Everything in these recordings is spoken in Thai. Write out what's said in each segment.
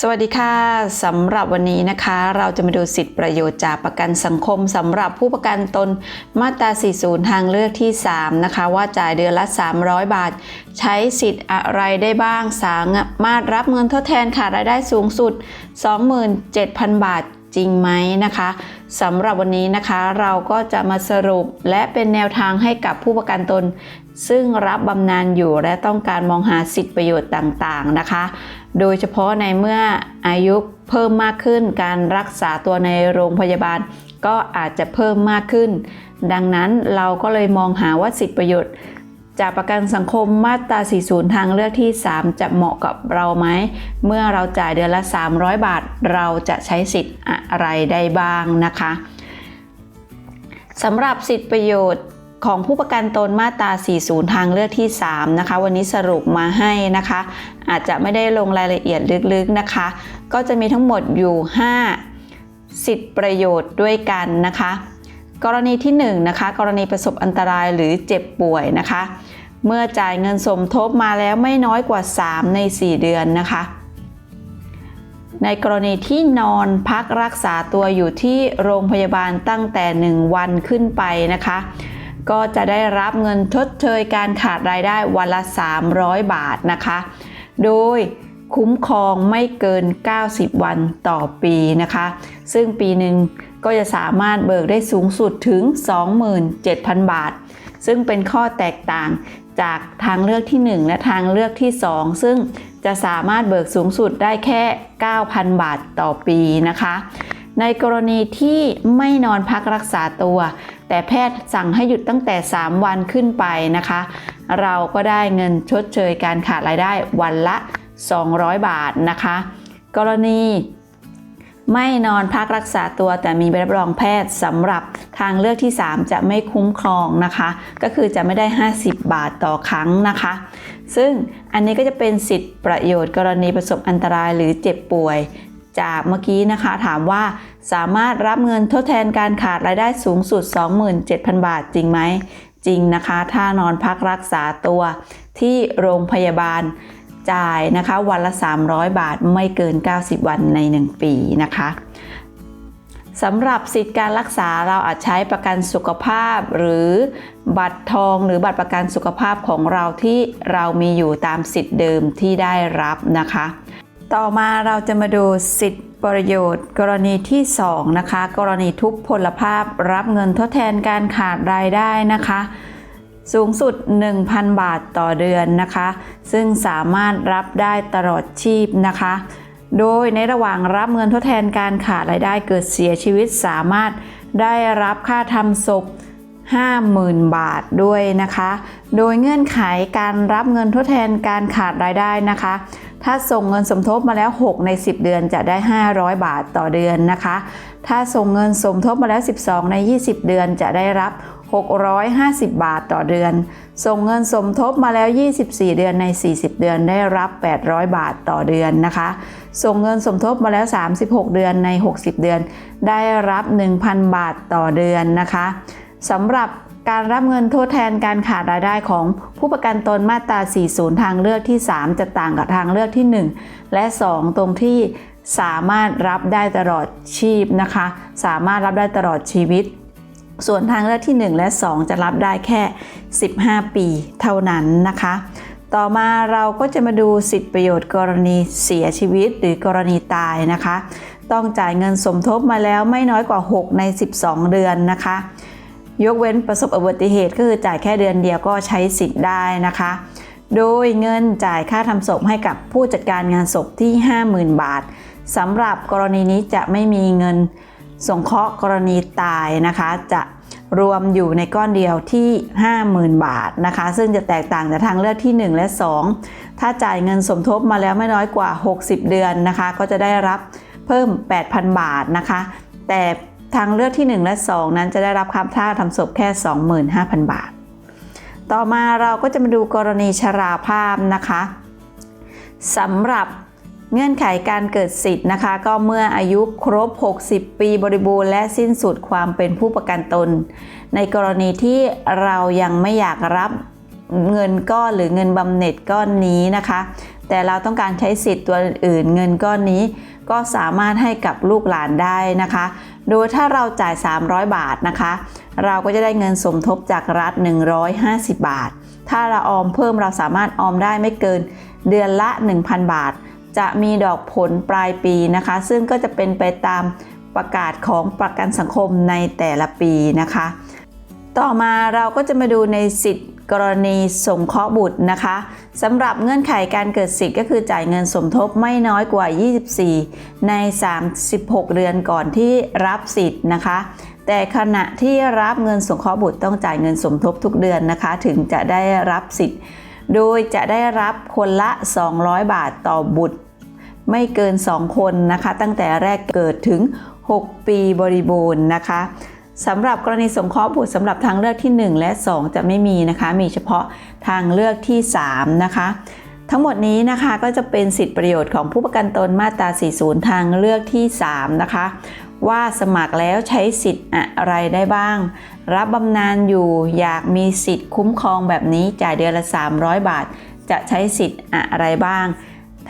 สวัสดีค่ะสำหรับวันนี้นะคะ เราจะมาดูสิทธิประโยชน์จากประกันสังคมสำหรับผู้ประกันตนมาตรา 40 ทางเลือกที่ 3 นะคะ ว่าจ่ายเดือนละ 300 บาท ใช้สิทธิ์อะไรได้บ้าง สามารถรับเงินทดแทนขาดรายได้สูงสุด 27,000 บาทจริงไหมนะคะสำหรับวันนี้นะคะเราก็จะมาสรุปและเป็นแนวทางให้กับผู้ประกันตน ซึ่งรับบำนาญอยู่และต้องการมองหาสิทธิประโยชน์ต่างๆนะคะ โดยเฉพาะในเมื่ออายุเพิ่มมากขึ้น การรักษาตัวในโรงพยาบาลก็อาจจะเพิ่มมากขึ้น ดังนั้นเราก็เลยมองหาว่าสิทธิประโยชน์ จากประกันสังคมมาตรา 40 ทางเลือกที่ 3 จะเหมาะกับเราไหม เมื่อเราจ่ายเดือนละ 300 บาท เราจะใช้สิทธิ์อะไรได้บ้างนะคะสำหรับสิทธิประโยชน์ ของผู้ประกันตนมาตรา 40 ทางเลือกที่ 3 นะคะ วันนี้สรุปมาให้นะคะ อาจจะไม่ได้ลงรายละเอียดลึกๆนะคะ ก็จะมีทั้งหมดอยู่ 5 สิทธิประโยชน์ด้วยกันนะคะ กรณีที่1นนะคะ กรณีประสบอันตรายหรือเจ็บป่วยนะคะ เมื่อจ่ายเงินสมทบมาแล้วไม่น้อยกว่า 3 ใน 4 เดือนนะคะ ในกรณีที่นอนพักรักษาตัวอยู่ที่โรงพยาบาลตั้งแต่ 1 วันขึ้นไปนะคะ ก็จะได้รับเงินทดเชยการขาดรายได้วันละ 300 บาทนะคะ โดยคุ้มครองไม่เกิน 90 วันต่อปีนะคะ ซึ่งปีหนึ่งก็จะสามารถเบิกได้สูงสุดถึง 27,000 บาท ซึ่งเป็นข้อแตกต่างจากทางเลือกที่ 1 และทางเลือกที่ 2 ซึ่งจะสามารถเบิกสูงสุดได้แค่ 9,000 บาทต่อปีนะคะ ในกรณีที่ไม่นอนพักรักษาตัว แต่แพทย์สั่งให้หยุดตั้งแต่ 3 วันขึ้นไปนะคะ เราก็ได้เงินชดเชยการขาดรายได้วันละ 200 บาทนะคะ กรณีไม่นอนพักรักษาตัวแต่มีใบรับรองแพทย์สำหรับทางเลือกที่ 3 จะไม่คุ้มครองนะคะ ก็คือจะไม่ได้ 50 บาทต่อครั้งนะคะ ซึ่งอันนี้ก็จะเป็นสิทธิประโยชน์กรณีประสบอันตรายหรือเจ็บป่วย จากเมื่อกี้นะคะถามว่าสามารถรับเงินทดแทนการขาดรายได้สูงสุด 27,000 บาทจริงไหม จริงนะคะ ถ้านอนพักรักษาตัวที่โรงพยาบาลจ่ายนะคะวันละ 300 บาทไม่เกิน 90 วันใน 1 ปีนะคะสำหรับสิทธิการรักษาเราอาจใช้ประกันสุขภาพ หรือบัตรทองหรือบัตรประกันสุขภาพของเราที่เรามีอยู่ตามสิทธิ์เดิมที่ได้รับนะคะ ต่อมาเราจะมาดูสิทธิประโยชน์ กรณีที่ 2 นะคะ กรณีทุพพลภาพรับเงินทดแทนการขาดรายได้นะคะ สูงสุด 1,000 บาทต่อเดือนนะคะ ซึ่งสามารถรับได้ตลอดชีพนะคะ โดยในระหว่างรับเงินทดแทนการขาดรายได้เกิดเสียชีวิตสามารถได้รับค่าทำศพ50,000 บาทด้วยนะคะ โดยเงื่อนไขการรับเงินทดแทนการขาดรายได้นะคะ ถ้าส่งเงินสมทบมาแล้ว 6 ใน 10 เดือนจะได้ 500 บาทต่อเดือนนะคะ ถ้าส่งเงินสมทบมาแล้ว 12 ใน 20 เดือนจะได้รับ 650 บาทต่อเดือน ส่งเงินสมทบมาแล้ว 24 เดือนใน 40 เดือนได้รับ 800 บาทต่อเดือนนะคะ ส่งเงินสมทบมาแล้ว 36 เดือนใน 60 เดือน ได้รับ 1,000 บาทต่อเดือนนะคะสำหรับ การรับเงินทดแทนการขาดรายได้ของผู้ประกันตนมาตรา 40 ทางเลือกที่ 3 จะต่างกับทางเลือกที่ 1 และ 2 ตรงที่สามารถรับได้ตลอดชีพนะคะ สามารถรับได้ตลอดชีวิต ส่วนทางเลือกที่ 1 และ 2 จะรับได้แค่ 15 ปีเท่านั้นนะคะ ต่อมาเราก็จะมาดูสิทธิประโยชน์กรณีเสียชีวิตหรือกรณีตายนะคะ ต้องจ่ายเงินสมทบมาแล้วไม่น้อยกว่า 6 ใน 12 เดือนนะคะ ยกเว้นประสบอุบัติเหตุก็คือจ่ายแค่เดือนเดียวก็ใช้สิทธิ์ได้นะคะ โดยเงินจ่ายค่าทำศพให้กับผู้จัดการงานศพที่ 50,000 บาทสำหรับกรณีนี้จะไม่มีเงินสงเคราะห์กรณีตายนะคะ จะรวมอยู่ในก้อนเดียวที่ 50,000 บาทนะคะ ซึ่งจะแตกต่างจากทางเลือกที่ 1 และ 2 ถ้าจ่ายเงินสมทบมาแล้วไม่น้อยกว่า 60 เดือนนะคะ ก็จะได้รับเพิ่ม 8,000 บาทนะคะ แต่ ทางเลือกที่ 1 และ 2 นั้นจะได้รับค่าทำศพแค่ 25,000 บาท ต่อมาเราก็จะมาดูกรณีชราภาพนะคะสำหรับเงื่อนไขการเกิดสิทธิ์นะคะ ก็เมื่ออายุครบ 60 ปีบริบูรณ์และสิ้นสุดความเป็นผู้ประกันตน ในกรณีที่เรายังไม่อยากรับเงินก้อนหรือเงินบำเหน็จก้อนนี้นะคะ แต่เราต้องการใช้สิทธิ์ตัวอื่นเงินก้อนนี้ ก็สามารถให้กับลูกหลานได้นะคะ โดยถ้าเราจ่าย 300 บาทนะคะ เราก็จะได้เงินสมทบจากรัฐ 150 บาท ถ้าเราออมเพิ่มเราสามารถออมได้ไม่เกินเดือนละ 1,000 บาท จะมีดอกผลปลายปีนะคะ ซึ่งก็จะเป็นไปตามประกาศของประกันสังคมในแต่ละปีนะคะ ต่อมาเราก็จะมาดูในสิทธิ กรณีสงเคราะห์บุตรนะคะสำหรับเงื่อนไขการเกิดสิทธิ์ก็คือจ่ายเงินสมทบไม่น้อยกว่า 24 ใน 36 เดือนก่อนที่รับสิทธิ์นะคะ แต่ขณะที่รับเงินสงเคราะห์บุตรต้องจ่ายเงินสมทบทุกเดือนนะคะ ถึงจะได้รับสิทธิ์ โดยจะได้รับคนละ 200 บาทต่อบุตร ไม่เกิน 2 คนนะคะ ตั้งแต่แรกเกิดถึง 6 ปีบริบูรณ์นะคะ สำหรับกรณีสงเคราะห์บุตรสำหรับทางเลือกที่ 1 และ 2 จะไม่มีนะคะ มีเฉพาะทางเลือกที่ 3 นะคะ ทั้งหมดนี้นะคะก็จะเป็นสิทธิประโยชน์ของผู้ประกันตนมาตรา 40 ทางเลือกที่ 3 นะคะ ว่าสมัครแล้วใช้สิทธิ์อะไรได้บ้าง รับบำนาญอยู่อยากมีสิทธิ์คุ้มครองแบบนี้จ่ายเดือนละ 300 บาท จะใช้สิทธิ์อะไรบ้าง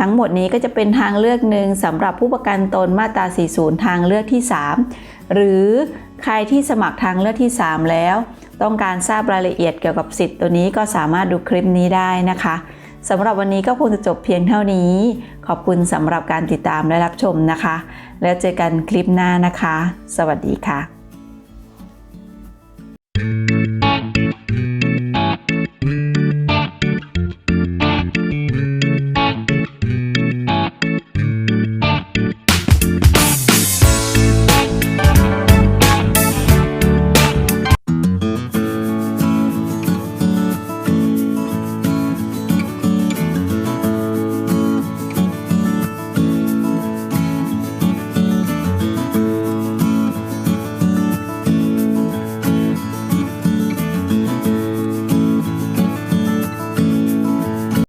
ทั้งหมดนี้ก็จะเป็นทางเลือกหนึ่งสำหรับผู้ประกันตนมาตรา 40 ทางเลือกที่ 3 หรือใครที่สมัครทางเลือกที่ 3 แล้ว ต้องการทราบรายละเอียดเกี่ยวกับสิทธิ์ตัวนี้ก็สามารถดูคลิปนี้ได้นะคะสำหรับวันนี้ก็คงจะจบเพียงเท่านี้ ขอบคุณสำหรับการติดตามและรับชมนะคะ แล้วเจอกันคลิปหน้านะคะ สวัสดีค่ะ